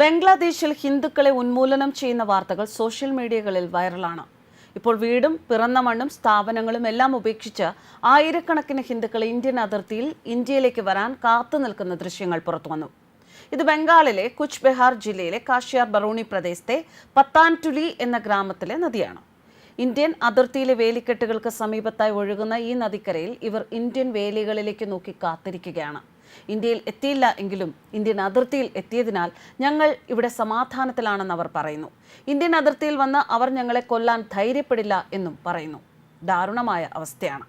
ബംഗ്ലാദേശിൽ ഹിന്ദുക്കളെ ഉന്മൂലനം ചെയ്യുന്ന വാർത്തകൾ സോഷ്യൽ മീഡിയകളിൽ വൈറലാണ്. ഇപ്പോൾ വീടും പിറന്ന മണ്ണും സ്ഥാപനങ്ങളും എല്ലാം ഉപേക്ഷിച്ച് ആയിരക്കണക്കിന് ഹിന്ദുക്കൾ ഇന്ത്യൻ അതിർത്തിയിൽ ഇന്ത്യയിലേക്ക് വരാൻ കാത്തു നിൽക്കുന്ന ദൃശ്യങ്ങൾ പുറത്തുവന്നു. ഇത് ബംഗാളിലെ കുച്ച് ബെഹാർ ജില്ലയിലെ കാഷിയാർ ബറൂണി പ്രദേശത്തെ പത്താന്റുലി എന്ന ഗ്രാമത്തിലെ നദിയാണ്. ഇന്ത്യൻ അതിർത്തിയിലെ വേലിക്കെട്ടുകൾക്ക് സമീപത്തായി ഒഴുകുന്ന ഈ നദിക്കരയിൽ ഇവർ ഇന്ത്യൻ വേലികളിലേക്ക് നോക്കി കാത്തിരിക്കുകയാണ്. ഇന്ത്യയിൽ എത്തിയില്ല എങ്കിലും ഇന്ത്യൻ അതിർത്തിയിൽ എത്തിയതിനാൽ ഞങ്ങൾ ഇവിടെ സമാധാനത്തിലാണെന്ന് അവർ പറയുന്നു. ഇന്ത്യൻ അതിർത്തിയിൽ വന്ന് അവർ ഞങ്ങളെ കൊല്ലാൻ ധൈര്യപ്പെടില്ല എന്നും പറയുന്നു. ദാരുണമായ അവസ്ഥയാണ്.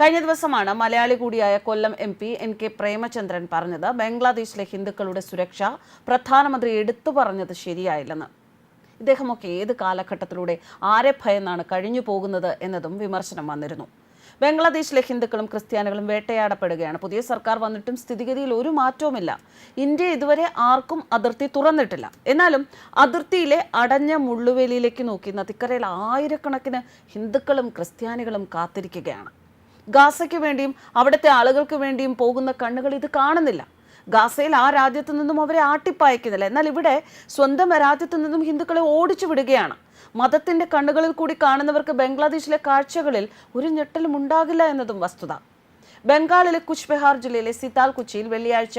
കഴിഞ്ഞ ദിവസമാണ് മലയാളി കൂടിയായ Kollam M P N K Premachandran പറഞ്ഞത് ബംഗ്ലാദേശിലെ ഹിന്ദുക്കളുടെ സുരക്ഷ പ്രധാനമന്ത്രി എടുത്തു പറഞ്ഞത് ശരിയായില്ലെന്ന്. ഇദ്ദേഹമൊക്കെ ഏത് കാലഘട്ടത്തിലൂടെ ആരെ ഭയന്നാണ് കഴിഞ്ഞു പോകുന്നത് എന്നതും വിമർശനം വന്നിരുന്നു. ബംഗ്ലാദേശിലെ ഹിന്ദുക്കളും ക്രിസ്ത്യാനികളും വേട്ടയാടപ്പെടുകയാണ്. പുതിയ സർക്കാർ വന്നിട്ടും സ്ഥിതിഗതിയിൽ ഒരു മാറ്റവുമില്ല. ഇന്ത്യ ഇതുവരെ ആർക്കും അതിർത്തി തുറന്നിട്ടില്ല. എന്നാലും അതിർത്തിയിലെ അടഞ്ഞ മുള്ളുവേലിയിലേക്ക് നോക്കി നദിക്കരയിൽ ആയിരക്കണക്കിന് ഹിന്ദുക്കളും ക്രിസ്ത്യാനികളും കാത്തിരിക്കുകയാണ്. ഗാസയ്ക്ക് വേണ്ടിയും അവിടുത്തെ ആളുകൾക്ക് വേണ്ടിയും പോകുന്ന കണ്ണുകൾ ഇത് കാണുന്നില്ല. ഗാസയിൽ ആ രാജ്യത്തു നിന്നും അവരെ ആട്ടിപ്പായക്കുന്നില്ല. എന്നാൽ ഇവിടെ സ്വന്തം രാജ്യത്തു നിന്നും ഹിന്ദുക്കളെ ഓടിച്ചു വിടുകയാണ്. മതത്തിന്റെ കണ്ണുകളിൽ കൂടി കാണുന്നവർക്ക് ബംഗ്ലാദേശിലെ കാഴ്ചകളിൽ ഒരു ഞെട്ടലും ഉണ്ടാകില്ല എന്നതും വസ്തുത. ബംഗാളിലെ കുച്ച് ബെഹാർ ജില്ലയിലെ സിതാൽ കുച്ചിയിൽ വെള്ളിയാഴ്ച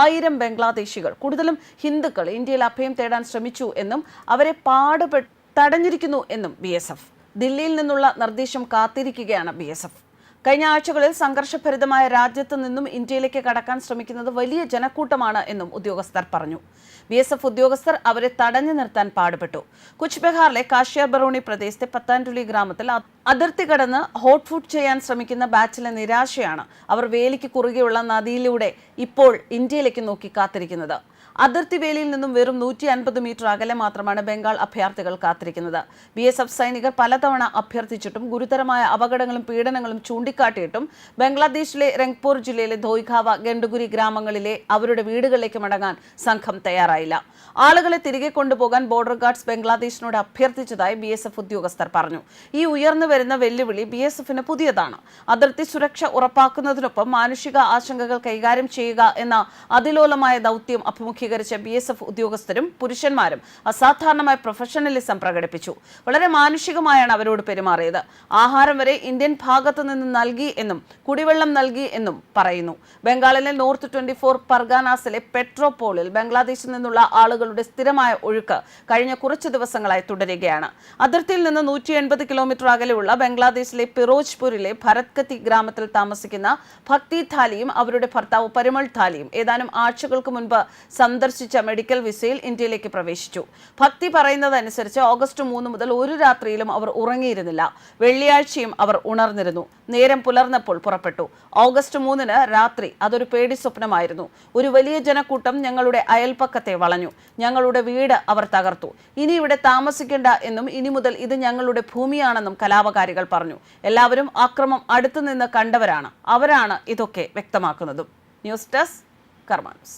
ആയിരം ബംഗ്ലാദേശികൾ കൂടുതലും ഹിന്ദുക്കൾ ഇന്ത്യയിൽ അഭയം തേടാൻ ശ്രമിച്ചു എന്നും അവരെ പാടുപെട്ട് തടഞ്ഞിരിക്കുന്നു എന്നും ബി ദില്ലിയിൽ നിന്നുള്ള നിർദ്ദേശം കാത്തിരിക്കുകയാണ് ബി കഴിഞ്ഞ ആഴ്ചകളിൽ സംഘർഷഭരിതമായ രാജ്യത്ത് നിന്നും ഇന്ത്യയിലേക്ക് കടക്കാൻ ശ്രമിക്കുന്നത് വലിയ ജനക്കൂട്ടമാണ് എന്നും ഉദ്യോഗസ്ഥർ പറഞ്ഞു. ബി എസ് എഫ് ഉദ്യോഗസ്ഥർ അവരെ തടഞ്ഞു നിർത്താൻ പാടുപെട്ടു. കുച്ച് ബെഹാറിലെ കാഷ്യാർ ബറോണി പ്രദേശത്തെ പത്താന്റുലി ഗ്രാമത്തിൽ അതിർത്തി കടന്ന് ഹോട്ട് ഫുഡ് ചെയ്യാൻ ശ്രമിക്കുന്ന ബാച്ചിലെ നിരാശയാണ് അവർ വേലിക്ക് കുറുകെയുള്ള നദിയിലൂടെ ഇപ്പോൾ ഇന്ത്യയിലേക്ക് നോക്കി കാത്തിരിക്കുന്നത്. അതിർത്തി വേലിയിൽ നിന്നും വെറും നൂറ്റി അൻപത് മീറ്റർ അകലെ മാത്രമാണ് ബംഗാൾ അഭയാർത്ഥികൾ കാത്തിരിക്കുന്നത്. ബി എസ് എഫ് സൈനികർ പലതവണ അഭ്യർത്ഥിച്ചിട്ടും ഗുരുതരമായ അപകടങ്ങളും പീഡനങ്ങളും ചൂണ്ടിക്കാട്ടിയിട്ടും ബംഗ്ലാദേശിലെ രംഗ്പൂർ ജില്ലയിലെ ധോയ്ഖാവ ഗണ്ടുഗുരി ഗ്രാമങ്ങളിലെ അവരുടെ വീടുകളിലേക്ക് മടങ്ങാൻ സംഘം തയ്യാറായില്ല. ആളുകളെ തിരികെ കൊണ്ടുപോകാൻ ബോർഡർ ഗാർഡ്സ് ബംഗ്ലാദേശിനോട് അഭ്യർത്ഥിച്ചതായി ബി എസ് എഫ് ഉദ്യോഗസ്ഥർ പറഞ്ഞു. ഈ ഉയർന്നു വരുന്ന വെല്ലുവിളി ബി എസ് എഫിന് പുതിയതാണ്. അതിർത്തി സുരക്ഷ ഉറപ്പാക്കുന്നതിനൊപ്പം മാനുഷിക ആശങ്കകൾ കൈകാര്യം ചെയ്യുക എന്ന അതിലോലമായ ദൗത്യം അഭിമുഖീകരിച്ച ബി എസ് എഫ് ഉദ്യോഗസ്ഥരും പുരുഷന്മാരും അസാധാരണമായ പ്രൊഫഷണലിസം പ്രകടിപ്പിച്ചു. വളരെ മാനുഷികമായാണ് അവരോട് പെരുമാറിയത്. ആഹാരം വരെ ഇന്ത്യൻ ഭാഗത്തു നിന്ന് നൽകി എന്നും കുടിവെള്ളം നൽകി എന്നും പറയുന്നു. ബംഗാളിലെ നോർത്ത് ട്വന്റി ഫോർ പർഗാനാസിലെ പെട്രോപോളിൽ ബംഗ്ലാദേശിൽ നിന്നുള്ള ആളുകളുടെ സ്ഥിരമായ ഒഴുക്ക് കഴിഞ്ഞ കുറച്ച് ദിവസങ്ങളായി തുടരുകയാണ്. അതിർത്തിയിൽ നിന്ന് നൂറ്റി എൺപത് കിലോമീറ്റർ അകലെയുള്ള ബംഗ്ലാദേശിലെ പിറോജ്പൂരിലെ ഭരത്കത്തി ഗ്രാമത്തിൽ താമസിക്കുന്ന ഭക്തി ഥാലിയും അവരുടെ ഭർത്താവ് പരിമൾ ഥാലിയും ഏതാനും ആഴ്ചകൾക്ക് മുൻപ് സന്ദർശിച്ച മെഡിക്കൽ വിസയിൽ ഇന്ത്യയിലേക്ക് പ്രവേശിച്ചു. ഭക്തി പറയുന്നതനുസരിച്ച് ഓഗസ്റ്റ് മൂന്ന് മുതൽ ഒരു രാത്രിയിലും അവർ ഉറങ്ങിയിരുന്നില്ല. വെള്ളിയാഴ്ചയും അവർ ഉണർന്നിരുന്നു. നേരം പുലർന്നപ്പോൾ പുറപ്പെട്ടു. ഓഗസ്റ്റ് മൂന്നിന് രാത്രി അതൊരു പേടി സ്വപ്നമായിരുന്നു. ഒരു വലിയ ജനക്കൂട്ടം ഞങ്ങളുടെ അയൽപ്പക്കത്തെ വളഞ്ഞു. ഞങ്ങളുടെ വീട് അവർ തകർത്തു. ഇനി ഇവിടെ താമസിക്കേണ്ട എന്നും ഇനി മുതൽ ഇത് ഞങ്ങളുടെ ഭൂമിയാണെന്നും കലാപകാരികൾ പറഞ്ഞു. എല്ലാവരും ആക്രമം അടുത്തുനിന്ന് കണ്ടവരാണ്. അവരാണ് ഇതൊക്കെ വ്യക്തമാക്കുന്നതും. News desk കർമാനസ്